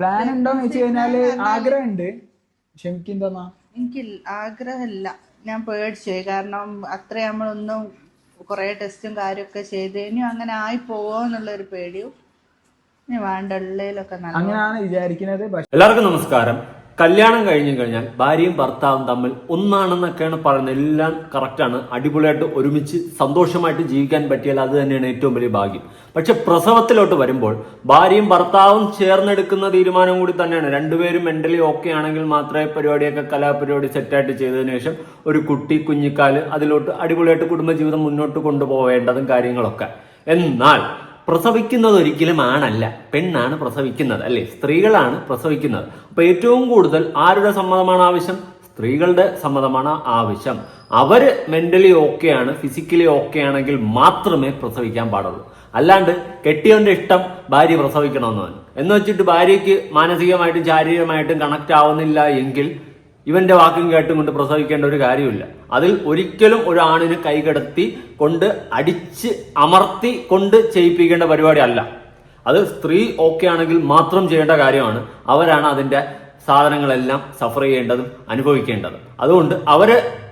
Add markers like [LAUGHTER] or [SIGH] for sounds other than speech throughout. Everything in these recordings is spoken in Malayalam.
പ്ലാൻ ഉണ്ടോന്ന് വെച്ച് കഴിഞ്ഞാൽ ആഗ്രഹമുണ്ട്. പക്ഷെ എനിക്ക് എന്താ എനിക്ക് ആഗ്രഹമില്ല. ഞാൻ പേടിച്ചു കാരണം അത്ര നമ്മളൊന്നും കുറെ ടെസ്റ്റും കാര്യമൊക്കെ ചെയ്ത് ഇനിയും അങ്ങനെ ആയി പോവോ എന്നുള്ളൊരു പേടിയും ഇനി വേണ്ട ഉള്ളിലൊക്കെ നല്ല അങ്ങനെയാണ് വിചാരിക്കുന്നത്. എല്ലാവർക്കും നമസ്കാരം. കല്യാണം കഴിഞ്ഞു കഴിഞ്ഞാൽ ഭാര്യയും ഭർത്താവും തമ്മിൽ ഒന്നാണെന്നൊക്കെയാണ് പറയുന്നത്. എല്ലാം കറക്റ്റാണ് അടിപൊളിയായിട്ട് ഒരുമിച്ച് സന്തോഷമായിട്ട് ജീവിക്കാൻ പറ്റിയാൽ അത് തന്നെയാണ് ഏറ്റവും വലിയ ഭാഗ്യം. പക്ഷെ പ്രസവത്തിലോട്ട് വരുമ്പോൾ ഭാര്യയും ഭർത്താവും ചേർന്നെടുക്കുന്ന തീരുമാനം കൂടി തന്നെയാണ്. രണ്ടുപേരും മെന്റലി ഓക്കെ ആണെങ്കിൽ മാത്രമേ പരിപാടിയൊക്കെ കലാപരിപാടി സെറ്റായിട്ട് ചെയ്തതിനു ശേഷം ഒരു കുട്ടി കുഞ്ഞിക്കാൽ അതിലോട്ട് അടിപൊളിയായിട്ട് കുടുംബജീവിതം മുന്നോട്ട് കൊണ്ടുപോകേണ്ടതും കാര്യങ്ങളൊക്കെ. എന്നാൽ പ്രസവിക്കുന്നത് ഒരിക്കലും ആണല്ല. പെണ്ണാണ് പ്രസവിക്കുന്നത് അല്ലെ? സ്ത്രീകളാണ് പ്രസവിക്കുന്നത്. അപ്പൊ ഏറ്റവും കൂടുതൽ ആരുടെ സമ്മതമാണ് ആവശ്യം? സ്ത്രീകളുടെ സമ്മതമാണ് ആവശ്യം. അവർ മെന്റലി ഓക്കെയാണ് ഫിസിക്കലി ഓക്കെ ആണെങ്കിൽ മാത്രമേ പ്രസവിക്കാൻ പാടുള്ളൂ. അല്ലാണ്ട് കെട്ടിയവന്റെ ഇഷ്ടം ഭാര്യ പ്രസവിക്കണമെന്ന് എന്ന് വെച്ചിട്ട് ഭാര്യയ്ക്ക് മാനസികമായിട്ടും ശാരീരികമായിട്ടും കണക്ട് ആവുന്നില്ല എങ്കിൽ ഇവന്റെ വാക്കും കേട്ടും കൊണ്ട് പ്രസവിക്കേണ്ട ഒരു കാര്യമില്ല അതിൽ ഒരിക്കലും ഒരു ആണിന് കൈകടത്തി കൊണ്ട് അടിച്ച് അമർത്തി കൊണ്ട് ചെയ്യിപ്പിക്കേണ്ട പരിപാടി അല്ല. അത് സ്ത്രീ ഓക്കെ ആണെങ്കിൽ മാത്രം ചെയ്യേണ്ട കാര്യമാണ്. അവരാണ് അതിന്റെ സാധനങ്ങളെല്ലാം സഫർ ചെയ്യേണ്ടതും അനുഭവിക്കേണ്ടതും. അതുകൊണ്ട് അവർ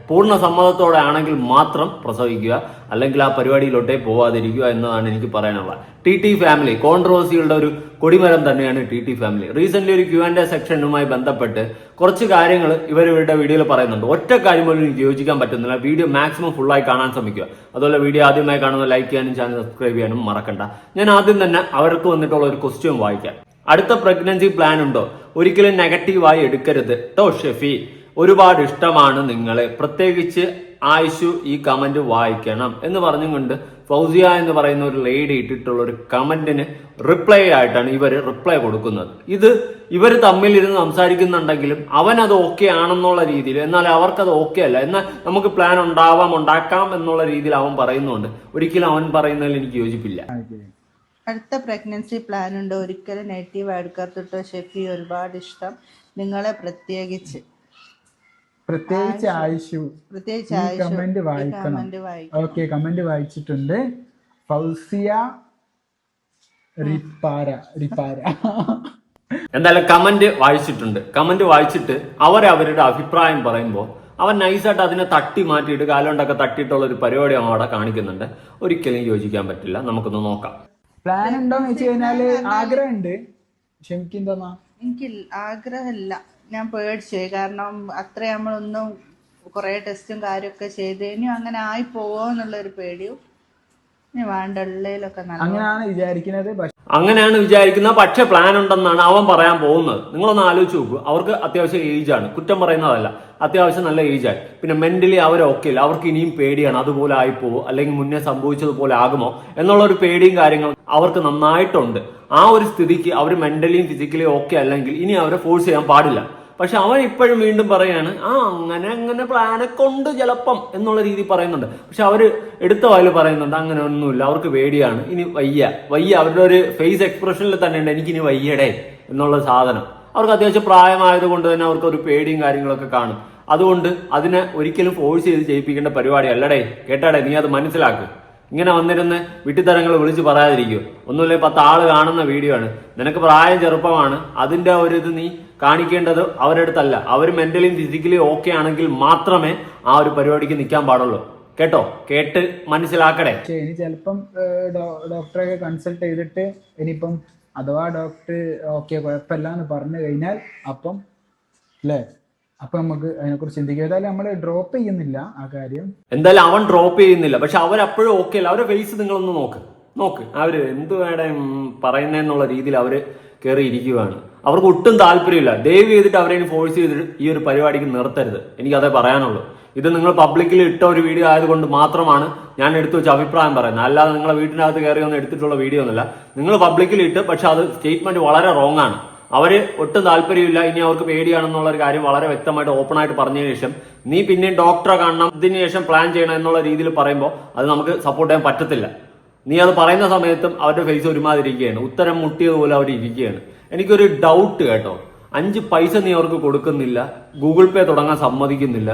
പൂർണ സമ്മതത്തോടെ ആണെങ്കിൽ മാത്രം പ്രസവിക്കുക അല്ലെങ്കിൽ ആ പരിപാടിയിലോട്ടേ പോവാതിരിക്കുക എന്നതാണ് എനിക്ക് പറയാനുള്ളത്. ടി ടി ഫാമിലി കോൺട്രവേഴ്സികളുടെ ഒരു കൊടിമരം തന്നെയാണ് ടി ടി ഫാമിലി റീസെന്റ് ഒരു ക്യു ആൻഡ് എ സെക്ഷനുമായി ബന്ധപ്പെട്ട് കുറച്ച് കാര്യങ്ങൾ ഇവർ ഇവരുടെ വീഡിയോയിൽ പറയുന്നുണ്ട്. ഒറ്റ കാര്യം പോലും എനിക്ക് യോജിക്കാൻ പറ്റുന്നില്ല. വീഡിയോ മാക്സിമം ഫുള്ളായി കാണാൻ ശ്രമിക്കുക. അതുപോലെ വീഡിയോ ആദ്യമായി കാണുന്ന ലൈക്ക് ചെയ്യാനും ചാനൽ സബ്സ്ക്രൈബ് ചെയ്യാനും മറക്കണ്ട. ഞാൻ ആദ്യം തന്നെ അവർക്ക് വന്നിട്ടുള്ള ഒരു ക്വസ്റ്റ്യൻ വായിക്കാം. അടുത്ത പ്രഗ്നൻസി പ്ലാൻ ഉണ്ടോ? ഒരിക്കലും നെഗറ്റീവായി എടുക്കരുത്. ടോ ഷെഫി. ഒരുപാട് ഇഷ്ടമാണ് നിങ്ങളെ. പ്രത്യേകിച്ച് ആയിഷു ഈ കമന്റ് വായിക്കണം എന്ന് പറഞ്ഞുകൊണ്ട് ഫൗസിയ എന്ന് പറയുന്ന ഒരു ലേഡി ഇട്ടിട്ടുള്ള ഒരു കമന്റിന് റിപ്ലൈ ആയിട്ടാണ് ഇവർ റിപ്ലൈ കൊടുക്കുന്നത്. ഇത് ഇവർ തമ്മിൽ ഇരുന്ന് സംസാരിക്കുന്നുണ്ടെങ്കിലും അവൻ അത് ഓക്കെ ആണെന്നുള്ള രീതിയിൽ എന്നാൽ അവർക്കത് ഓക്കെ അല്ല. എന്നാൽ നമുക്ക് പ്ലാൻ ഉണ്ടാവാം ഉണ്ടാക്കാം എന്നുള്ള രീതിയിൽ അവൻ പറയുന്നുണ്ട്. ഒരിക്കലും അവൻ പറയുന്നതിൽ എനിക്ക് യോജിപ്പില്ല. അടുത്ത പ്രഗ്നൻസി പ്ലാൻ ഉണ്ട്. ഒരിക്കലും നെഗറ്റീവ് എടുക്കാത്തിട്ടോ ഷെഫി ഒരുപാട് ഇഷ്ടം നിങ്ങളെ പ്രത്യേകിച്ച്. പ്രത്യേകിച്ച് ആയിഷു പ്രത്യേകിച്ച് കമന്റ് വായിക്കണം. ഓക്കെ കമന്റ് വായിച്ചിട്ടുണ്ട്. ഫൗസിയ റിപ്പാര റിപ്പാര. എന്തായാലും കമന്റ് വായിച്ചിട്ടുണ്ട്. കമന്റ് വായിച്ചിട്ട് അവർ അവരുടെ അഭിപ്രായം പറയുമ്പോൾ അവൻ നൈസായിട്ട് അതിനെ തട്ടി മാറ്റിയിട്ട് കാലുകൊണ്ടൊക്കെ തട്ടിയിട്ടുള്ള ഒരു പരിപാടി അവൻ അവിടെ കാണിക്കുന്നുണ്ട്. ഒരിക്കലും യോജിക്കാൻ പറ്റില്ല. നമുക്കൊന്ന് നോക്കാം. പ്ലാൻ ഉണ്ടോന്ന് വെച്ച് കഴിഞ്ഞാൽ ആഗ്രഹമുണ്ട്. പക്ഷെ എനിക്ക് എന്താ എനിക്ക് ആഗ്രഹമില്ല. ഞാൻ പേടിച്ചു കാരണം അത്ര നമ്മളൊന്നും കുറേ ടെസ്റ്റും കാര്യമൊക്കെ ചെയ്ത് അങ്ങനെ ആയി പോവോ എന്നുള്ളൊരു പേടിയും ഇനി വേണ്ട ഉള്ളിലൊക്കെ നല്ല അങ്ങനെയാണ് വിചാരിക്കുന്നത്. അങ്ങനെയാണ് വിചാരിക്കുന്നത് പക്ഷെ പ്ലാൻ ഉണ്ടെന്നാണ് അവൻ പറയാൻ പോകുന്നത്. നിങ്ങളൊന്ന് ആലോചിച്ച് നോക്കൂ. അവർക്ക് അത്യാവശ്യം ഏജ് ആണ്. കുറ്റം പറയുന്നതല്ല. അത്യാവശ്യം നല്ല ഏജ് ആയി പിന്നെ മെന്റലി അവർ ഓക്കെ ഇല്ല അവർക്ക് ഇനിയും പേടിയാണ്. അതുപോലെ ആയിപ്പോവോ? അല്ലെങ്കിൽ മുന്നേ സംഭവിച്ചതുപോലെ ആകുമോ? എന്നുള്ള ഒരു പേടിയും കാര്യങ്ങളും അവർക്ക് നന്നായിട്ടുണ്ട്. ആ ഒരു സ്ഥിതിക്ക് അവർ മെന്റലിയും ഫിസിക്കലിയും ഓക്കെ അല്ലെങ്കിൽ ഇനി അവരെ ഫോഴ്സ് ചെയ്യാൻ പാടില്ല. പക്ഷെ അവൻ ഇപ്പോഴും വീണ്ടും പറയാണ് ആ അങ്ങനെ അങ്ങനെ പ്ലാനെ കൊണ്ട് ചിലപ്പം എന്നുള്ള രീതി പറയുന്നുണ്ട്. പക്ഷെ അവർ എടുത്ത വായിൽ പറയുന്നുണ്ട് അങ്ങനെ ഒന്നുമില്ല അവർക്ക് പേടിയാണ് ഇനി വയ്യ വയ്യ അവരുടെ ഒരു ഫേസ് എക്സ്പ്രഷനിൽ തന്നെ ഉണ്ട് എനിക്ക് ഇനി വയ്യടേ എന്നുള്ള സാധനം. അവർക്ക് അത്യാവശ്യം പ്രായമായത് കൊണ്ട് തന്നെ അവർക്ക് ഒരു പേടിയും കാര്യങ്ങളൊക്കെ കാണും. അതുകൊണ്ട് അതിനെ ഒരിക്കലും ഫോഴ്സ് ചെയ്ത് ചെയ്യിപ്പിക്കേണ്ട പരിപാടി അല്ലടേ കേട്ടാടേ നീ അത് മനസ്സിലാക്ക്. ഇങ്ങനെ വന്നിരുന്ന് വിട്ടിത്തരങ്ങൾ വിളിച്ച് പറയാതിരിക്കും. ഒന്നുമില്ല പത്ത് ആൾ കാണുന്ന വീഡിയോ ആണ്. നിനക്ക് പ്രായം ചെറുപ്പമാണ് അതിന്റെ ഒരു ഇത് നീ കാണിക്കേണ്ടത് അവരുടെ അടുത്തല്ല അവർ മെന്റലിയും ഫിസിക്കലി ഓക്കെ ആണെങ്കിൽ മാത്രമേ ആ ഒരു പരിപാടിക്ക് നിൽക്കാൻ പാടുള്ളൂ. കേട്ടോ? കേട്ട് മനസ്സിലാക്കടേ ഇനി ചിലപ്പം ഡോക്ടറെ കൺസൾട്ട് ചെയ്തിട്ട് ഇനിയിപ്പം അഥവാ ഡോക്ടർ ഓക്കെ കുഴപ്പമില്ല എന്ന് പറഞ്ഞു കഴിഞ്ഞാൽ അപ്പം അല്ലേ അപ്പൊ നമുക്ക് അതിനെക്കുറിച്ച് ചിന്തിക്കുക ഏതായാലും നമ്മൾ ഡ്രോപ്പ് ചെയ്യുന്നില്ല ആ കാര്യം. എന്തായാലും അവൻ ഡ്രോപ്പ് ചെയ്യുന്നില്ല. പക്ഷെ അവരപ്പോഴും ഓക്കെ അല്ല. അവരെ ഫേസ് നിങ്ങളൊന്ന് നോക്ക്. നോക്ക്. അവർ എന്ത് വേണം പറയുന്നതെന്നുള്ള രീതിയിൽ അവർ കയറി ഇരിക്കുകയാണ് അവർക്ക് ഒട്ടും താല്പര്യമില്ല. ദയവ് ചെയ്തിട്ട് അവരെ ഫോഴ്സ് ചെയ്തിട്ട് ഈ ഒരു പരിപാടിക്ക് നിർത്തരുത്. എനിക്ക് അതേ പറയാനുള്ളൂ. ഇത് നിങ്ങൾ പബ്ലിക്കിൽ ഇട്ട ഒരു വീഡിയോ ആയതുകൊണ്ട് മാത്രമാണ് ഞാൻ എടുത്തു വെച്ച അഭിപ്രായം പറയുന്നത്. അല്ലാതെ നിങ്ങളെ വീട്ടിനകത്ത് കയറി ഒന്ന് എടുത്തിട്ടുള്ള വീഡിയോ ഒന്നുമില്ല. നിങ്ങൾ പബ്ലിക്കിൽ ഇട്ട് പക്ഷെ അത് സ്റ്റേറ്റ്മെന്റ് വളരെ റോങ് ആണ്. അവർ ഒട്ടും താല്പര്യമില്ല. ഇനി അവർക്ക് പേടിയാണെന്നുള്ള ഒരു കാര്യം വളരെ വ്യക്തമായിട്ട് ഓപ്പൺ ആയിട്ട് പറഞ്ഞതിന് ശേഷം നീ പിന്നെ ഡോക്ടറെ കാണണം ഇതിന് ശേഷം പ്ലാൻ ചെയ്യണം എന്നുള്ള രീതിയിൽ പറയുമ്പോൾ അത് നമുക്ക് സപ്പോർട്ട് ചെയ്യാൻ പറ്റത്തില്ല. നീ അത് പറയുന്ന സമയത്തും അവരുടെ ഫേസ് ഒരുമാതിരി ഇരിക്കുകയാണ് ഉത്തരം മുട്ടിയതുപോലെ അവർ ഇരിക്കുകയാണ്. എനിക്കൊരു ഡൗട്ട് കേട്ടോ. അഞ്ച് പൈസ നീ അവർക്ക് കൊടുക്കുന്നില്ല. ഗൂഗിൾ പേ തുടങ്ങാൻ സമ്മതിക്കുന്നില്ല.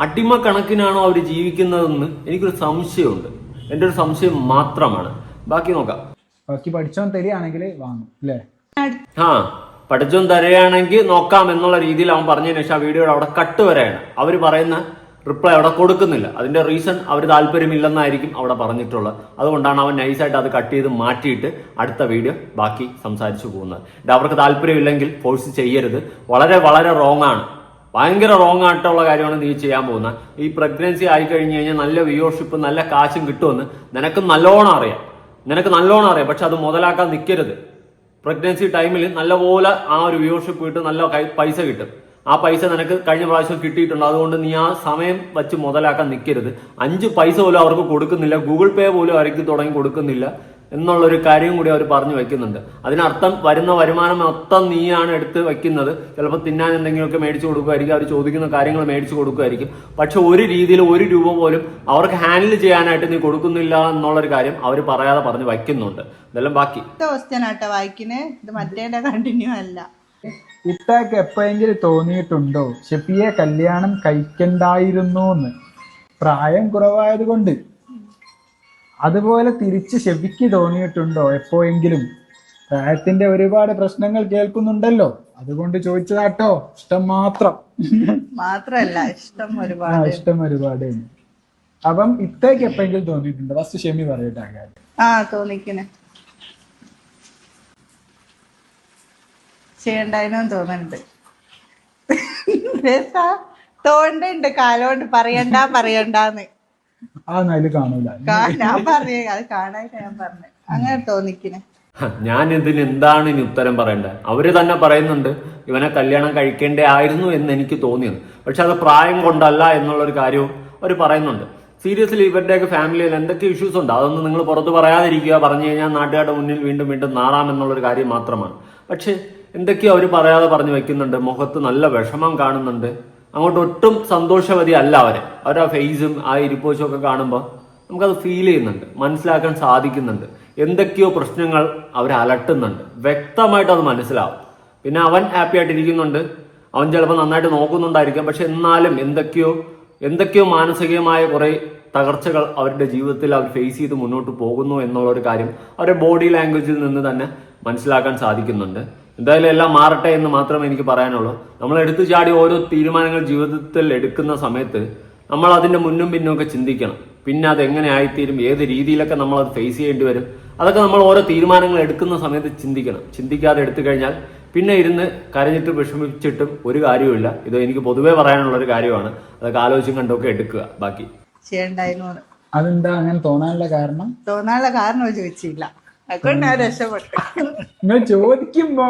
അടിമ കണക്കിനാണോ അവർ ജീവിക്കുന്നതെന്ന് എനിക്കൊരു സംശയമുണ്ട്. എന്റെ ഒരു സംശയം മാത്രമാണ്. ബാക്കി നോക്കാം. ബാക്കി പഠിച്ചോൻ തരികയാണെങ്കിൽ വാങ്ങും അല്ലേ? ആ പഠിച്ചോൻ തരികയാണെങ്കിൽ നോക്കാം എന്നുള്ള രീതിയിൽ അവൻ പറഞ്ഞതിന് ശേഷം ആ വീഡിയോയുടെ അവിടെ കട്ട് വരെയാണ്. അവർ പറയുന്ന റിപ്ലൈ അവിടെ കൊടുക്കുന്നില്ല. അതിന്റെ റീസൺ അവർ താല്പര്യമില്ലെന്നായിരിക്കും അവിടെ പറഞ്ഞിട്ടുള്ളത്. അതുകൊണ്ടാണ് അവൻ നൈസായിട്ട് അത് കട്ട് ചെയ്ത് മാറ്റിയിട്ട് അടുത്ത വീഡിയോ ബാക്കി സംസാരിച്ചു പോകുന്നത്. ഇത് അവർക്ക് താല്പര്യമില്ലെങ്കിൽ ഫോഴ്സ് ചെയ്യരുത്. വളരെ വളരെ റോങ് ആണ്. ഭയങ്കര റോങ് ആയിട്ടുള്ള കാര്യമാണ് നീ ചെയ്യാൻ പോകുന്നത്. ഈ പ്രഗ്നൻസി ആയി കഴിഞ്ഞു കഴിഞ്ഞാൽ നല്ല വ്യൂവർഷിപ്പ് നല്ല കാശും കിട്ടുമെന്ന് നിനക്ക് നല്ലോണം അറിയാം. നിനക്ക് നല്ലോണം അറിയാം. പക്ഷെ അത് മുതലാക്കാൻ നിൽക്കരുത് പ്രഗ്നൻസി ടൈമിൽ നല്ലപോലെ ആ ഒരു വ്യൂവർഷിപ്പ് കിട്ടും നല്ല പൈസ കിട്ടും. ആ പൈസ നിനക്ക് കഴിഞ്ഞ പ്രാവശ്യം കിട്ടിയിട്ടുണ്ട്. അതുകൊണ്ട് നീ ആ സമയം വെച്ച് മുതലാക്കാൻ നിൽക്കരുത് അഞ്ച് പൈസ പോലും അവർക്ക് കൊടുക്കുന്നില്ല. ഗൂഗിൾ പേ പോലും അവർക്ക് തുടങ്ങി കൊടുക്കുന്നില്ല എന്നുള്ളൊരു കാര്യം കൂടി അവർ പറഞ്ഞു വെക്കുന്നുണ്ട്. അതിനർത്ഥം വരുന്ന വരുമാനം മൊത്തം നീയാണ് എടുത്ത് വെക്കുന്നത്. ചിലപ്പോൾ തിന്നാൻ എന്തെങ്കിലുമൊക്കെ മേടിച്ചു കൊടുക്കുമായിരിക്കും. അവർ ചോദിക്കുന്ന കാര്യങ്ങൾ മേടിച്ചു കൊടുക്കുമായിരിക്കും. പക്ഷെ ഒരു രീതിയിൽ ഒരു രൂപ പോലും അവർക്ക് ഹാൻഡിൽ ചെയ്യാനായിട്ട് നീ കൊടുക്കുന്നില്ല എന്നുള്ളൊരു കാര്യം അവർ പറയാതെ പറഞ്ഞു വയ്ക്കുന്നുണ്ട് ഇതെല്ലാം ബാക്കി. അടുത്ത ക്വസ്റ്റ്യൻ ആട്ടോ വായിക്കുന്നേ. ഇത് കണ്ടിന്യൂ അല്ല. ഇത്താക്ക് എപ്പോഴെങ്കിലും തോന്നിയിട്ടുണ്ടോ? ഷെഫിയെ കല്യാണം കഴിക്കണ്ടായിരുന്നു എന്ന് പ്രായം കുറവായത് കൊണ്ട് അതുപോലെ തിരിച്ച് ഷെഫിക്ക് തോന്നിയിട്ടുണ്ടോ എപ്പോഴെങ്കിലും? പ്രായത്തിന്റെ ഒരുപാട് പ്രശ്നങ്ങൾ കേൾക്കുന്നുണ്ടല്ലോ. അതുകൊണ്ട് ചോദിച്ചതാട്ടോ. ഇഷ്ടം മാത്രം. മാത്രല്ല ഇഷ്ടം ഒരുപാട്. ഇഷ്ടം ഒരുപാട്. അപ്പം ഇത്തേക്ക് എപ്പോഴെങ്കിലും തോന്നിയിട്ടുണ്ടോ? ഫസ്റ്റ് ഷെമി പറയട്ടെ ആ തോന്നിക്കണേ. ചെയ്യണ്ടായിരുന്നു തോന്നുന്നുണ്ട്? തോണ്ടുണ്ട് കാലോണ്ട് പറയണ്ട പറയണ്ടെന്ന്. ഞാൻ പറഞ്ഞേ അത് കാണാനായിട്ട് ഞാൻ പറഞ്ഞു. അങ്ങനെ തോന്നിക്കണേ ഞാൻ ഇതിന് എന്താണ് ഇനി ഉത്തരം പറയേണ്ടത് അവർ തന്നെ പറയുന്നുണ്ട് ഇവനെ കല്യാണം കഴിക്കേണ്ടേ ആയിരുന്നു എന്ന് എനിക്ക് തോന്നിയത്. പക്ഷെ അത് പ്രായം കൊണ്ടല്ല എന്നുള്ള ഒരു കാര്യവും അവർ പറയുന്നുണ്ട്. സീരിയസ്ലി ഇവരുടെയൊക്കെ ഫാമിലിയിൽ എന്തൊക്കെ ഇഷ്യൂസ് ഉണ്ട്? അതൊന്നും നിങ്ങൾ പുറത്ത് പറയാതിരിക്കുക. പറഞ്ഞു കഴിഞ്ഞാൽ നാട്ടുകാരുടെ മുന്നിൽ വീണ്ടും വീണ്ടും നാറാം എന്നുള്ളൊരു കാര്യം മാത്രമാണ്. പക്ഷേ എന്തൊക്കെയോ അവർ പറയാതെ പറഞ്ഞു വെക്കുന്നുണ്ട്. മുഖത്ത് നല്ല വിഷമം കാണുന്നുണ്ട്. അങ്ങോട്ട് ഒട്ടും സന്തോഷവതി അല്ല അവരെ. അവരുടെ ഫേസും ആ ഇരിപ്പോച്ചും ഒക്കെ കാണുമ്പോൾ നമുക്കത് ഫീൽ ചെയ്യുന്നുണ്ട്. മനസ്സിലാക്കാൻ സാധിക്കുന്നുണ്ട്. എന്തൊക്കെയോ പ്രശ്നങ്ങൾ അവർ അലട്ടുന്നുണ്ട്. വ്യക്തമായിട്ട് അത് മനസ്സിലാവും. പിന്നെ അവൻ ഹാപ്പി ആയിട്ടിരിക്കുന്നുണ്ട് അവൻ ചിലപ്പോൾ നന്നായിട്ട് നോക്കുന്നുണ്ടായിരിക്കാം. പക്ഷെ എന്നാലും എന്തൊക്കെയോ എന്തൊക്കെയോ മാനസികമായ കുറെ തകർച്ചകൾ അവരുടെ ജീവിതത്തിൽ അവർ ഫേസ് ചെയ്ത് മുന്നോട്ട് പോകുന്നു എന്നുള്ള ഒരു കാര്യം അവരുടെ ബോഡി ലാംഗ്വേജിൽ നിന്ന് തന്നെ മനസ്സിലാക്കാൻ സാധിക്കുന്നുണ്ട്. എന്തായാലും എല്ലാം മാറട്ടെ എന്ന് മാത്രമേ എനിക്ക് പറയാനുള്ളൂ. നമ്മൾ എടുത്തു ചാടി ഓരോ തീരുമാനങ്ങൾ ജീവിതത്തിൽ എടുക്കുന്ന സമയത്ത് നമ്മൾ അതിന്റെ മുന്നും പിന്നും ഒക്കെ ചിന്തിക്കണം. പിന്നെ അത് എങ്ങനെ ആയിത്തീരും ഏത് രീതിയിലൊക്കെ നമ്മൾ അത് ഫേസ് ചെയ്യേണ്ടി വരും അതൊക്കെ നമ്മൾ ഓരോ തീരുമാനങ്ങൾ എടുക്കുന്ന സമയത്ത് ചിന്തിക്കണം. ചിന്തിക്കാതെ എടുത്തു കഴിഞ്ഞാൽ പിന്നെ ഇരുന്ന് കരഞ്ഞിട്ട് വിഷമിച്ചിട്ടും ഒരു കാര്യവുമില്ല. ഇത് എനിക്ക് പൊതുവേ പറയാനുള്ള ഒരു കാര്യമാണ്. അതൊക്കെ ആലോചിച്ചും കണ്ടൊക്കെ എടുക്കുക. ബാക്കി. ചെയ്യണ്ടായിരുന്നു. അതെന്താ അങ്ങനെ തോന്നാനുള്ള കാരണം? തോന്നാനുള്ള കാരണം ചോദിച്ചില്ല നിങ്ങൾ ചോദിക്കുമ്പോ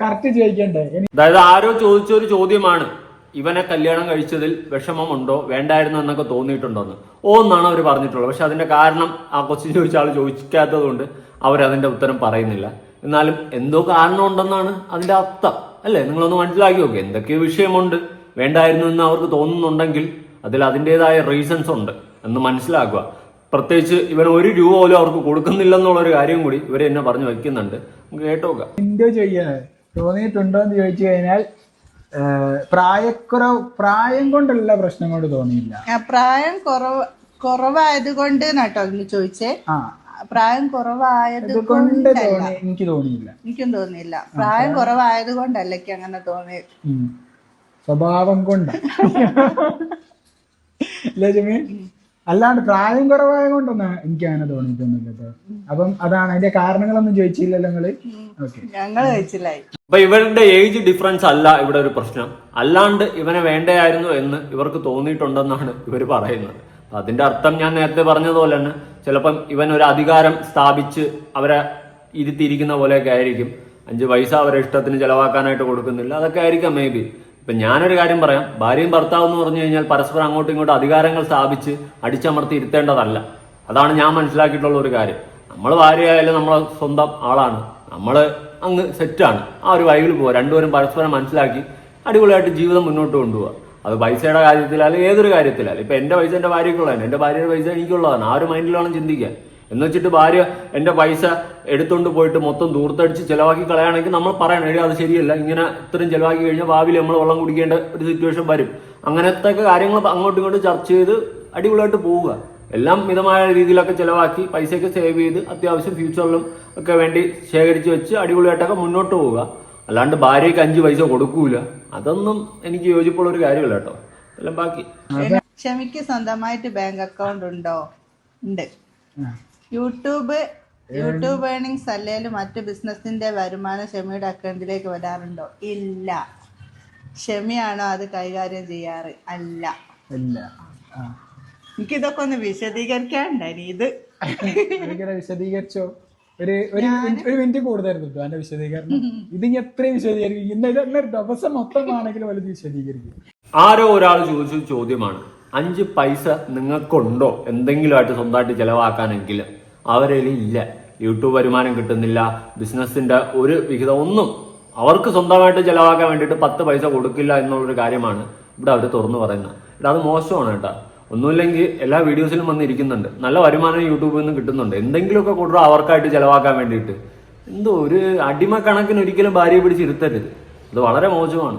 കറക്റ്റ് ചോദിക്കണ്ടേ? അതായത് ആരോ ചോദിച്ച ഒരു ചോദ്യമാണ് ഇവനെ കല്യാണം കഴിച്ചതിൽ വിഷമമുണ്ടോ? വേണ്ടായിരുന്നു എന്നൊക്കെ തോന്നിയിട്ടുണ്ടോന്ന്? ഓ എന്നാണ് അവർ പറഞ്ഞിട്ടുള്ളത്. പക്ഷെ അതിന്റെ കാരണം ആ ക്വസ്റ്റ്യൻ ചോദിച്ച ആൾ ചോദിക്കാത്തത് കൊണ്ട് അവരതിന്റെ ഉത്തരം പറയുന്നില്ല. എന്നാലും എന്തോ കാരണം ഉണ്ടെന്നാണ് അതിന്റെ അർത്ഥം അല്ലേ? നിങ്ങളൊന്ന് മനസ്സിലാക്കി നോക്കുക എന്തൊക്കെയോ വിഷയമുണ്ട്? വേണ്ടായിരുന്നു എന്ന് അവർക്ക് തോന്നുന്നുണ്ടെങ്കിൽ അതിൽ അതിന്റെതായ റീസൺസ് ഉണ്ട് എന്ന് മനസ്സിലാക്കുക. പ്രത്യേകിച്ച് ഇവൻ ഒരു രൂപ പോലും അവർക്ക് കൊടുക്കുന്നില്ലെന്നുള്ള ഒരു കാര്യം കൂടി ഇവർ എന്നെ പറഞ്ഞു വയ്ക്കുന്നുണ്ട്. നമുക്ക് കേട്ടോക്കാം എന്തോ ചെയ്യുന്നത് തോന്നിയിട്ടുണ്ടോ എന്ന് ചോദിച്ചു കഴിഞ്ഞാൽ പ്രായക്കുറവ് പ്രായം കൊണ്ടുള്ള പ്രശ്നം കൊണ്ട് തോന്നിയില്ല പ്രായം കുറവ് കുറവായത് കൊണ്ട് നട്ടോ എന്ന് ചോദിച്ചേ. ആ. പ്രായം കുറവായത് കൊണ്ട് കൊണ്ടല്ല എനിക്ക് തോന്നിയില്ല. എനിക്കും തോന്നിയില്ല. പ്രായം കുറവായത് കൊണ്ടല്ല എനിക്ക് അങ്ങനെ തോന്നി സ്വഭാവം കൊണ്ട്. [LAUGHS] അല്ലേ അല്ലാണ്ട് പ്രായം കുറവായ കൊണ്ടൊന്നും എനിക്ക് അങ്ങനെ തോന്നിയിട്ടൊന്നുമില്ല കേട്ടോ അപ്പം അതാണ് അതിന്റെ കാരണങ്ങളൊന്നും ചോദിച്ചില്ലല്ലോ നിങ്ങൾ? ഓക്കെ ഞങ്ങൾ കഴിച്ചില്ലായി അപ്പൊ ഇവരുടെ ഏജ് ഡിഫറൻസ് അല്ല ഇവിടെ ഒരു പ്രശ്നം. അല്ലാണ്ട് ഇവനെ വേണ്ടയായിരുന്നു എന്ന് ഇവർക്ക് തോന്നിയിട്ടുണ്ടെന്നാണ് ഇവർ പറയുന്നത്. അതിന്റെ അർത്ഥം ഞാൻ നേരത്തെ പറഞ്ഞതുപോലെ തന്നെ ചിലപ്പം ഇവൻ ഒരു അധികാരം സ്ഥാപിച്ച് അവരെ ഇരുത്തിയിരിക്കുന്ന പോലെയൊക്കെ ആയിരിക്കും. അഞ്ച് പൈസ അവരെ ഇഷ്ടത്തിന് ചെലവാക്കാനായിട്ട് കൊടുക്കുന്നില്ല. അതൊക്കെ ആയിരിക്കാം മേ ബി ഇപ്പൊ ഞാനൊരു കാര്യം പറയാം. ഭാര്യയും ഭർത്താവ് എന്ന് പറഞ്ഞു കഴിഞ്ഞാൽ പരസ്പരം അങ്ങോട്ടും ഇങ്ങോട്ടും അധികാരങ്ങൾ സ്ഥാപിച്ച് അടിച്ചമർത്തി ഇരുത്തേണ്ടതല്ല. അതാണ് ഞാൻ മനസ്സിലാക്കിയിട്ടുള്ള ഒരു കാര്യം. നമ്മൾ ഭാര്യയായാലും നമ്മൾ സ്വന്തം ആളാണ്. നമ്മൾ അങ്ങ് സെറ്റാണ് ആ ഒരു വൈകിൽ പോവുക രണ്ടുപേരും പരസ്പരം മനസ്സിലാക്കി അടിപൊളിയായിട്ട് ജീവിതം മുന്നോട്ട് കൊണ്ടുപോകുക അത് പൈസയുടെ കാര്യത്തിലായാലും ഏതൊരു കാര്യത്തിലായാലും. ഇപ്പൊ എന്റെ പൈസ എന്റെ ഭാര്യയ്ക്കുള്ളതാണ് എന്റെ ഭാര്യയുടെ പൈസ എനിക്കുള്ളതാണ്. ആ ഒരു മൈൻഡിൽ വേണം ചിന്തിക്കാൻ. എന്ന് വെച്ചിട്ട് ഭാര്യ എന്റെ പൈസ എടുത്തുകൊണ്ട് പോയിട്ട് മൊത്തം ദൂർത്തടിച്ച് ചിലവാക്കി കളയാണെങ്കിൽ നമ്മൾ പറയണം എടി അത് ശരിയല്ല. ഇങ്ങനെ ഇത്രയും ചിലവാക്കി കഴിഞ്ഞാൽ ഭാവിയിൽ നമ്മൾ വെള്ളം കുടിക്കേണ്ട ഒരു സിറ്റുവേഷൻ വരും. അങ്ങനത്തെ ഒക്കെ കാര്യങ്ങൾ അങ്ങോട്ടും ഇങ്ങോട്ടും ചർച്ച ചെയ്ത് അടിപൊളിയായിട്ട് പോവുക. എല്ലാം മിതമായ രീതിയിലൊക്കെ ചിലവാക്കി പൈസയൊക്കെ സേവ് ചെയ്ത് അത്യാവശ്യം ഫ്യൂച്ചറിലും ഒക്കെ വേണ്ടി ശേഖരിച്ച് വെച്ച് അടിപൊളിയായിട്ടൊക്കെ മുന്നോട്ട് പോവുക. അല്ലാണ്ട് ഭാര്യയ്ക്ക് അഞ്ച് പൈസ കൊടുക്കൂല. അതൊന്നും എനിക്ക് യോജിപ്പുള്ള ഒരു കാര്യമല്ല കേട്ടോ. എല്ലാം ബാക്കി. ക്ഷമിക്ക് സ്വന്തമായിട്ട് ബാങ്ക് അക്കൗണ്ട് ഉണ്ടോ? ഉണ്ട്. യൂട്യൂബ് യൂട്യൂബ് ഏണിങ്സ് അല്ലെങ്കിലും മറ്റ് ബിസിനസിന്റെ വരുമാനം ഷമിയുടെ അക്കൗണ്ടിലേക്ക് വരാറുണ്ടോ? ഇല്ല. ഷമിയാണോ അത് കൈകാര്യം ചെയ്യാറ്? അല്ല. ഇല്ല. ആ. എനിക്കിതൊക്കെ ഒന്ന് വിശദീകരിക്കാണ്ടായി ഇത്? വിശദീകരിച്ചോ? ഒരു ഒരു മിനിറ്റ് ഒരു മിനിറ്റ് കൂടുതലായിരുന്നു കേട്ടോ എന്റെ വിശദീകരണം. ഇത് ഇനി എത്രയും വിശദീകരിക്കും. ഇന്ന ദിവസം മൊത്തമാണെങ്കിലും വലുത് വിശദീകരിക്കും. ആരോ ഒരാൾ ചോദിച്ച ചോദ്യമാണ്. അഞ്ച് പൈസ നിങ്ങൾക്കുണ്ടോ? എന്തെങ്കിലുമായിട്ട് സ്വന്തമായിട്ട് ചെലവാക്കാനെങ്കിലും അവരെ ഇല്ല. യൂട്യൂബ് വരുമാനം കിട്ടുന്നില്ല. ബിസിനസിന്റെ ഒരു വിഹിതം ഒന്നും അവർക്ക് സ്വന്തമായിട്ട് ചിലവാക്കാൻ വേണ്ടിയിട്ട് പത്ത് പൈസ കൊടുക്കില്ല എന്നുള്ളൊരു കാര്യമാണ് ഇവിടെ അവർ തുറന്നു പറയുന്നത്. ഇവിടെ അത് മോശമാണ് കേട്ടോ. ഒന്നുമില്ലെങ്കിൽ എല്ലാ വീഡിയോസിലും വന്നിരിക്കുന്നുണ്ട്. നല്ല വരുമാനം യൂട്യൂബിൽ നിന്ന് കിട്ടുന്നുണ്ട്. എന്തെങ്കിലുമൊക്കെ കൊടുക്കുക അവർക്കായിട്ട് ചിലവാക്കാൻ വേണ്ടിയിട്ട്. എന്തോ ഒരു അടിമ കണക്കിന് ഒരിക്കലും ഭാര്യയെ പിടിച്ച് ഇരുത്തരുത്. അത് വളരെ മോശമാണ്.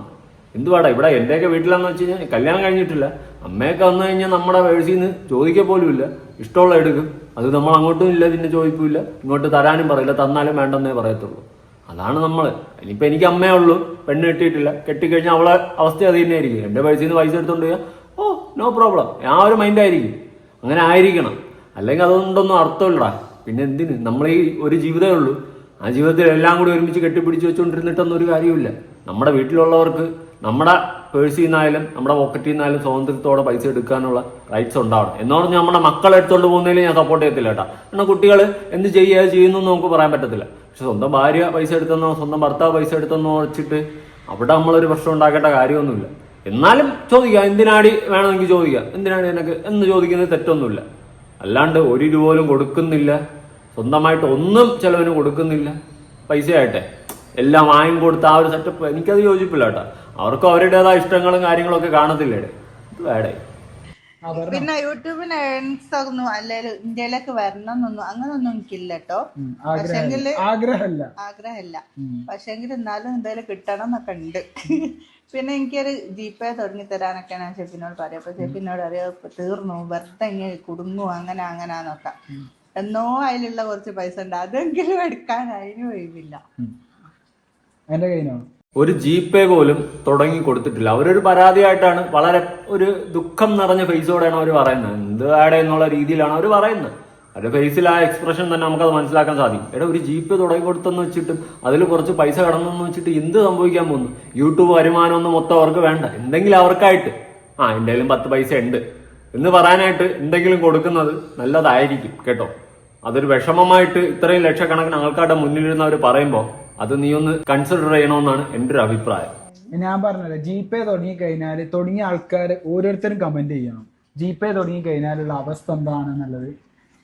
എന്തുവാടാ ഇവിടെ എന്റെയൊക്കെ വീട്ടിലാന്ന് വെച്ച് കഴിഞ്ഞാൽ കല്യാണം കഴിഞ്ഞിട്ടില്ല. അമ്മയൊക്കെ വന്നു കഴിഞ്ഞാൽ നമ്മുടെ വേഴ്സിൽ നിന്ന് ഇല്ല ഇഷ്ടമുള്ള എടുക്കും. അത് നമ്മൾ അങ്ങോട്ടും ഇല്ല പിന്നെ ചോദിക്കൂല ഇങ്ങോട്ട് തരാനും പറയില്ല തന്നാലും വേണ്ടെന്നേ പറയത്തുള്ളൂ. അതാണ് നമ്മൾ ഇനിയിപ്പോൾ എനിക്ക് അമ്മയേ ഉള്ളൂ പെണ്ണ് കെട്ടിയിട്ടില്ല. കെട്ടിക്കഴിഞ്ഞാൽ അവളെ അവസ്ഥ അത് തന്നെ ആയിരിക്കും എന്റെ പൈസയിൽ നിന്ന് പൈസ എടുത്തുകൊണ്ട് ഓ നോ പ്രോബ്ലം. ആ ഒരു മൈൻഡായിരിക്കും അങ്ങനെ ആയിരിക്കണം. അല്ലെങ്കിൽ അതുകൊണ്ടൊന്നും അർത്ഥമില്ലടാ. പിന്നെ എന്തിന്? നമ്മൾ ഈ ഒരു ജീവിതമേ ഉള്ളൂ. ആ ജീവിതത്തിൽ എല്ലാം കൂടി ഒരുമിച്ച് കെട്ടിപ്പിടിച്ച് വെച്ചുകൊണ്ടിരുന്നിട്ടൊന്നും ഒരു കാര്യമില്ല നമ്മുടെ വീട്ടിലുള്ളവർക്ക് നമ്മുടെ പേഴ്സിൽ നിന്നായാലും നമ്മുടെ പോക്കറ്റിൽ നിന്നായാലും സ്വാതന്ത്ര്യത്തോടെ പൈസ എടുക്കാനുള്ള റൈറ്റ്സ് ഉണ്ടാവണം. എന്ന് പറഞ്ഞാൽ നമ്മുടെ മക്കളെ എടുത്തുകൊണ്ട് പോകുന്നതിൽ ഞാൻ സപ്പോർട്ട് ചെയ്യത്തില്ല കേട്ടോ. കാരണം കുട്ടികൾ എന്ത് ചെയ്യുക ചെയ്യുന്നു എന്ന് നമുക്ക് പറയാൻ പറ്റത്തില്ല. പക്ഷെ സ്വന്തം ഭാര്യ പൈസ എടുത്തെന്നോ സ്വന്തം ഭർത്താവ് പൈസ എടുത്തെന്നോ വെച്ചിട്ട് അവിടെ നമ്മളൊരു പ്രശ്നം ഉണ്ടാക്കേണ്ട കാര്യമൊന്നുമില്ല. എന്നാലും ചോദിക്കാം എന്തിനാടി വേണമെങ്കിൽ ചോദിക്കാം എന്തിനാണ് എനിക്ക്? എന്ന് ചോദിക്കുന്നത് തെറ്റൊന്നുമില്ല. അല്ലാണ്ട് ഒരു രൂപ പോലും കൊടുക്കുന്നില്ല. സ്വന്തമായിട്ട് ഒന്നും ചിലവിന് കൊടുക്കുന്നില്ല. പൈസയായിട്ടെ. എല്ലാം വാങ്ങി കൊടുത്ത ആ ഒരു സെറ്റപ്പ് എനിക്കത് യോജിപ്പില്ല കേട്ടോ. അവർക്കും അവരുടേതായ ഇഷ്ടങ്ങളും കാര്യങ്ങളൊക്കെ കാണത്തില്ലേ? ഇത് വേടേ പിന്നെ യൂട്യൂബിന് ഏൺസ് ഒന്നും അല്ലെങ്കിൽ ഇന്ത്യയിലേക്ക് വരണം എന്നൊന്നും അങ്ങനൊന്നും എനിക്കില്ല കേട്ടോ. ആഗ്രഹം പക്ഷെങ്കിൽ ആഗ്രഹമില്ല. ആഗ്രഹമില്ല. പക്ഷെങ്കിൽ എന്നാലും എന്തായാലും കിട്ടണം എന്നൊക്കെ ഉണ്ട്. പിന്നെ എനിക്കൊരു ജി പേ തുടങ്ങി തരാനൊക്കെ ഞാൻ ഷെഫിനോട് പറയാം. അപ്പൊ ഷെഫിനോട് അറിയാം തീർന്നു. വെറുതെ ഇങ്ങനെ കുടുങ്ങും അങ്ങനെ അങ്ങനാന്നൊക്കെ എന്നോ അതിലുള്ള കുറച്ച് പൈസ ഉണ്ട്. അതെങ്കിലും എടുക്കാൻ അതിന് ഒഴിവില്ല. എന്റെ കയ്യിനോ? ഒരു ജി പേ പോലും തുടങ്ങി കൊടുത്തിട്ടില്ല. അവരൊരു പരാതിയായിട്ടാണ് വളരെ ഒരു ദുഃഖം നിറഞ്ഞ ഫേസോടെയാണ് അവർ പറയുന്നത്. എന്ത് ആടെ എന്നുള്ള രീതിയിലാണ് അവർ പറയുന്നത്. അവരുടെ ഫേസിൽ ആ എക്സ്പ്രഷൻ തന്നെ നമുക്കത് മനസ്സിലാക്കാൻ സാധിക്കും. എടാ ഒരു ജി പേ തുടങ്ങി കൊടുത്തെന്ന് വെച്ചിട്ട് അതിൽ കുറച്ച് പൈസ കടന്നെന്ന് വെച്ചിട്ട് എന്ത് സംഭവിക്കാൻ പോകുന്നു? യൂട്യൂബ് വരുമാനം ഒന്നും മൊത്തം അവർക്ക് വേണ്ട. എന്തെങ്കിലും അവർക്കായിട്ട്. ആ എന്തെങ്കിലും പത്ത് പൈസ ഉണ്ട്. എന്ന് പറയാനായിട്ട് എന്തെങ്കിലും കൊടുക്കുന്നത് നല്ലതായിരിക്കും കേട്ടോ. അതൊരു വിഷമമായിട്ട് ഇത്രയും ലക്ഷക്കണക്കിന് ആൾക്കാരുടെ മുന്നിലിരുന്ന് അവർ പറയുമ്പോൾ അത് നീ ഒന്ന് കൺസിഡർ ചെയ്യണമെന്നാണ് എന്റെ ഒരു അഭിപ്രായം. ഞാൻ പറഞ്ഞല്ലോ ജി പേ തുടങ്ങി കഴിഞ്ഞാൽ തുടങ്ങിയ ആൾക്കാർ ഓരോരുത്തരും കമന്റ് ചെയ്യണം. ജി പേ തുടങ്ങി കഴിഞ്ഞാലുള്ള അവസ്ഥ എന്താണെന്നുള്ളത്.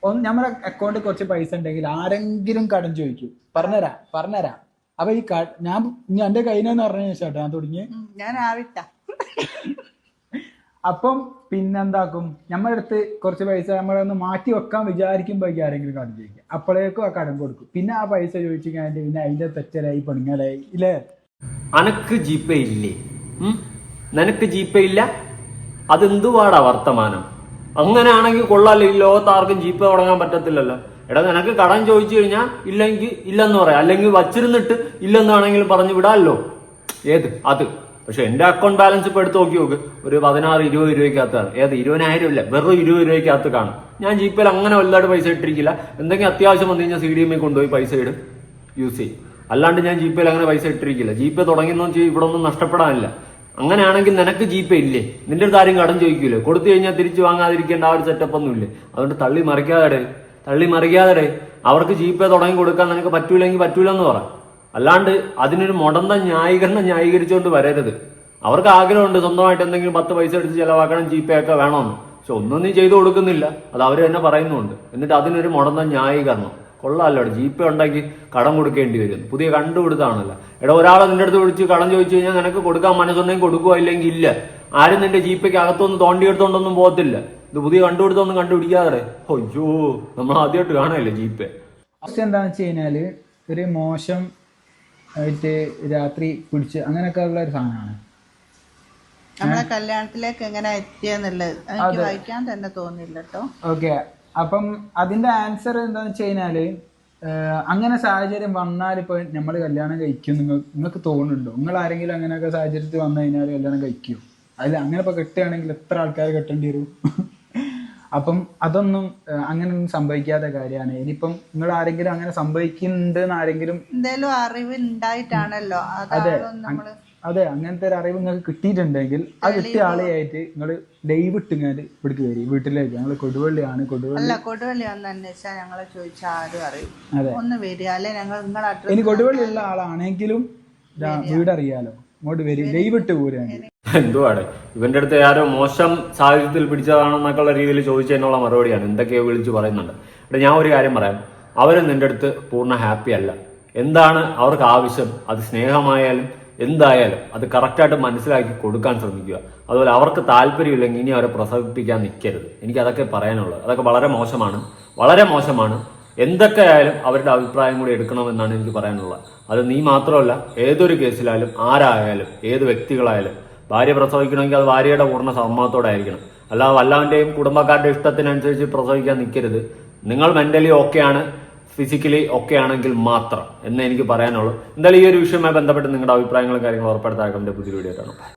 ഒന്ന് നമ്മുടെ അക്കൗണ്ടിൽ കുറച്ച് പൈസ ഉണ്ടെങ്കിൽ ആരെങ്കിലും കടം ചോദിക്കും. പറഞ്ഞുതരാ പറഞ്ഞുതരാ അപ്പൊ ഈ ഞാൻ എന്റെ കയ്യിനെന്ന് പറഞ്ഞ ശേഷം ഞാൻ തുടങ്ങി. ഞാൻ ആവിട്ട. അപ്പം പിന്നെന്താക്കും? നമ്മുടെ അടുത്ത് കുറച്ച് പൈസ നമ്മളൊന്ന് മാറ്റി വെക്കാൻ വിചാരിക്കുമ്പോഴേക്കും ആരെങ്കിലും കടം ചോദിക്കും. അപ്പോഴേക്കും ആ കടം കൊടുക്കും. പിന്നെ ആ പൈസ ചോദിച്ചു കഴിഞ്ഞാൽ പിന്നെ അതിന്റെ തെറ്റലായി പെണ്ണുങ്ങളായി ഇല്ലേ? അനക്ക് ജീപ്പേ ഇല്ലേ? നിനക്ക് ജീപ്പേ ഇല്ല? അതെന്തുവാടാ വർത്തമാനം? അങ്ങനെയാണെങ്കിൽ കൊള്ളാലോ ഈ ലോകത്താർക്കും ജീപ്പ് തുടങ്ങാൻ പറ്റത്തില്ലല്ലോ. എടാ നിനക്ക് കടം ചോദിച്ചു കഴിഞ്ഞാൽ ഇല്ലെങ്കിൽ ഇല്ലെന്ന് പറയാം. അല്ലെങ്കിൽ വച്ചിരുന്നിട്ട് ഇല്ലെന്നാണെങ്കിലും പറഞ്ഞു വിടാമല്ലോ ഏത്? അത്. പക്ഷെ എന്റെ അക്കൗണ്ട് ബാലൻസ് ഇപ്പൊ എടുത്ത് നോക്കി നോക്ക്. ഒരു പതിനാറ് ഇരുപത് രൂപയ്ക്കകത്താണ് ഏത്? ഇരുപതിനായിരം ഇല്ല വെറും ഇരുപത് രൂപയ്ക്കകത്ത് കാണും. ഞാൻ ജി അങ്ങനെ വലുതായിട്ട് പൈസ ഇട്ടിരിക്കില്ല. എന്തെങ്കിലും അത്യാവശ്യം വന്നു കഴിഞ്ഞാൽ സി ഡി എം കൊണ്ടുപോയി പൈസ ഇടും. യൂസ് ചെയ്യും. അല്ലാണ്ട് ഞാൻ ജി അങ്ങനെ പൈസ ഇട്ടിരിക്കില്ല. ജി പേ തുടങ്ങിയെന്ന് വെച്ചാൽ ഇവിടെ ഒന്നും നഷ്ടപ്പെടാനില്ല. അങ്ങനെയാണെങ്കിൽ നിനക്ക് ജി പേ ഇല്ലേ? നിന്റെ ഒരു കാര്യം കടം ചോദിക്കൂലേ? കൊടുത്തു കഴിഞ്ഞാൽ തിരിച്ചു വാങ്ങാതിരിക്കേണ്ട ആ ഒരു സെറ്റപ്പ് ഒന്നും ഇല്ലേ? അതുകൊണ്ട് തള്ളി മറിക്കാതെ തള്ളി മറിക്കാതെ അവർക്ക് ജി പേ തുടങ്ങി കൊടുക്കാൻ നിനക്ക് പറ്റൂലെങ്കിൽ പറ്റൂലെന്ന് പറ. അല്ലാണ്ട് അതിനൊരു മുടന്ത ന്യായീകരണം ന്യായീകരിച്ചുകൊണ്ട് വരരുത്. അവർക്ക് ആഗ്രഹമുണ്ട് സ്വന്തമായിട്ട് എന്തെങ്കിലും പത്ത് പൈസ എടുത്ത് ചിലവാക്കണം ജി പേ ഒക്കെ വേണമെന്ന് പക്ഷെ ഒന്നും നീ ചെയ്തു കൊടുക്കുന്നില്ല. അത് അവർ തന്നെ പറയുന്നുണ്ട്. എന്നിട്ട് അതിനൊരു മുടന്ത ന്യായീകരണം. കൊള്ളാമല്ലോ ജി പേ ഉണ്ടാക്കി കടം കൊടുക്കേണ്ടി വരും. പുതിയ കണ്ടുപിടുത്താണല്ലോ. എടാ ഒരാളെ നിന്റെ അടുത്ത് വിളിച്ച് കടം ചോദിച്ചു കഴിഞ്ഞാൽ നിനക്ക് കൊടുക്കാൻ മനസ്സുണ്ടെങ്കിൽ കൊടുക്കുക ഇല്ലെങ്കിൽ ഇല്ല. ആരും നിന്റെ ജി പേക്ക് അകത്തൊന്നും തോണ്ടി എടുത്തോണ്ടൊന്നും പോകത്തില്ല. ഇത് പുതിയ കണ്ടുപിടുത്തൊന്നും കണ്ടുപിടിക്കാതെ. അയ്യോ നമ്മൾ ആദ്യമായിട്ട് കാണാല്ലേ ജി പേ എന്താണെന്ന് വെച്ച് കഴിഞ്ഞാൽ ഒരു മോശം ആയിട്ട് രാത്രി പിടിച്ച് അങ്ങനെയൊക്കെ ഉള്ള ഒരു സാധനമാണ്. നമ്മളെ കല്യാണത്തിലേക്ക് എങ്ങനെ എത്തിയെന്നുള്ളത് എനിക്ക് വായിക്കാൻ തന്നെ തോന്നില്ല കേട്ടോ ഓക്കെ. അപ്പം അതിന്റെ ആൻസർ എന്താന്ന് വെച്ച് കഴിഞ്ഞാൽ അങ്ങനെ സാഹചര്യം വന്നാൽ ഇപ്പൊ നമ്മൾ കല്യാണം കഴിക്കും നിങ്ങൾ നിങ്ങൾക്ക് തോന്നുന്നുണ്ടോ? നിങ്ങൾ ആരെങ്കിലും അങ്ങനെയൊക്കെ സാഹചര്യത്തിൽ വന്നു കഴിഞ്ഞാൽ കല്യാണം കഴിക്കുമോ അതിൽ അങ്ങനെ ഇപ്പൊ കെട്ടുകയാണെങ്കിൽ എത്ര ആൾക്കാർ കെട്ടേണ്ടി വരും? അപ്പം അതൊന്നും അങ്ങനെ അങ്ങനെയൊന്നും സംഭവിക്കാത്ത കാര്യമാണ്. ഇനിയിപ്പം നിങ്ങൾ ആരെങ്കിലും അങ്ങനെ സംഭവിക്കുന്നുണ്ട് എന്ന് ആരെങ്കിലും എന്തെങ്കിലും അറിവ് ഉണ്ടായിട്ടാണല്ലോ. അതെ അതെ അങ്ങനത്തെ ഒരു അറിവ് നിങ്ങൾക്ക് കിട്ടിയിട്ടുണ്ടെങ്കിൽ ആ കിട്ടിയ ആളെയായിട്ട് നിങ്ങൾ ലൈവ് ഇട്ടിങ്ങാൽ ഇവിടേക്ക് വരും. വീട്ടിലേക്ക്. ഞങ്ങൾ കൊടുവള്ളിയാണ് കൊടുവള്ളി. അല്ല കൊടുവള്ളി ഒന്ന് അന്വേഷിച്ചാൽ ഞങ്ങളെ ചോദിച്ചാൽ ആരും അറിയും. ഒന്ന് വരിക. അല്ലെ ഞങ്ങൾ ഇനി കൊടുവള്ളി ഉള്ള ആളാണെങ്കിലും വീടറിയാലോ. ഇങ്ങോട്ട് വരും. ദൈവിട്ട് പോരാണ് എന്തുവാണ് ഇവന്റെ അടുത്ത് ആരോ മോശം സാഹചര്യത്തിൽ പിടിച്ചതാണെന്നൊക്കെയുള്ള രീതിയിൽ ചോദിച്ചതിനുള്ള മറുപടിയാണ്. എന്തൊക്കെയോ വിളിച്ച് പറയുന്നുണ്ട്. ഇവിടെ ഞാൻ ഒരു കാര്യം പറയാം. അവരും നിന്റെ അടുത്ത് പൂർണ ഹാപ്പി അല്ല. എന്താണ് അവർക്ക് ആവശ്യം? അത് സ്നേഹമായാലും എന്തായാലും അത് കറക്റ്റായിട്ട് മനസ്സിലാക്കി കൊടുക്കാൻ ശ്രമിക്കുക. അതുപോലെ അവർക്ക് താല്പര്യമില്ലെങ്കിൽ ഇനി അവരെ പ്രസവിപ്പിക്കാൻ നിൽക്കരുത്. എനിക്ക് അതൊക്കെ പറയാനുള്ളത്. അതൊക്കെ വളരെ മോശമാണ്. വളരെ മോശമാണ്. എന്തൊക്കെ ആയാലും അവരുടെ അഭിപ്രായം കൂടി എടുക്കണമെന്നാണ് എനിക്ക് പറയാനുള്ളത്. അത് നീ മാത്രമല്ല ഏതൊരു കേസിലായാലും ആരായാലും ഏത് വ്യക്തികളായാലും ഭാര്യ പ്രസവിക്കണമെങ്കിൽ അത് ഭാര്യയുടെ പൂർണ സമ്മതത്തോടെ ആയിരിക്കണം അല്ലാതെ വല്ലാവിന്റെയും കുടുംബക്കാരുടെ ഇഷ്ടത്തിനനുസരിച്ച് പ്രസവിക്കാൻ നിൽക്കരുത്. നിങ്ങൾ മെന്റലി ഓക്കെയാണ് ഫിസിക്കലി ഒക്കെ ആണെങ്കിൽ മാത്രം എന്ന് എനിക്ക് പറയാനുള്ളൂ. എന്തായാലും ഈ ഒരു വിഷയവുമായി ബന്ധപ്പെട്ട് നിങ്ങളുടെ അഭിപ്രായങ്ങളും കാര്യങ്ങളും ഉറപ്പെടുത്താൻ പുതിയ വീഡിയോ കാണാം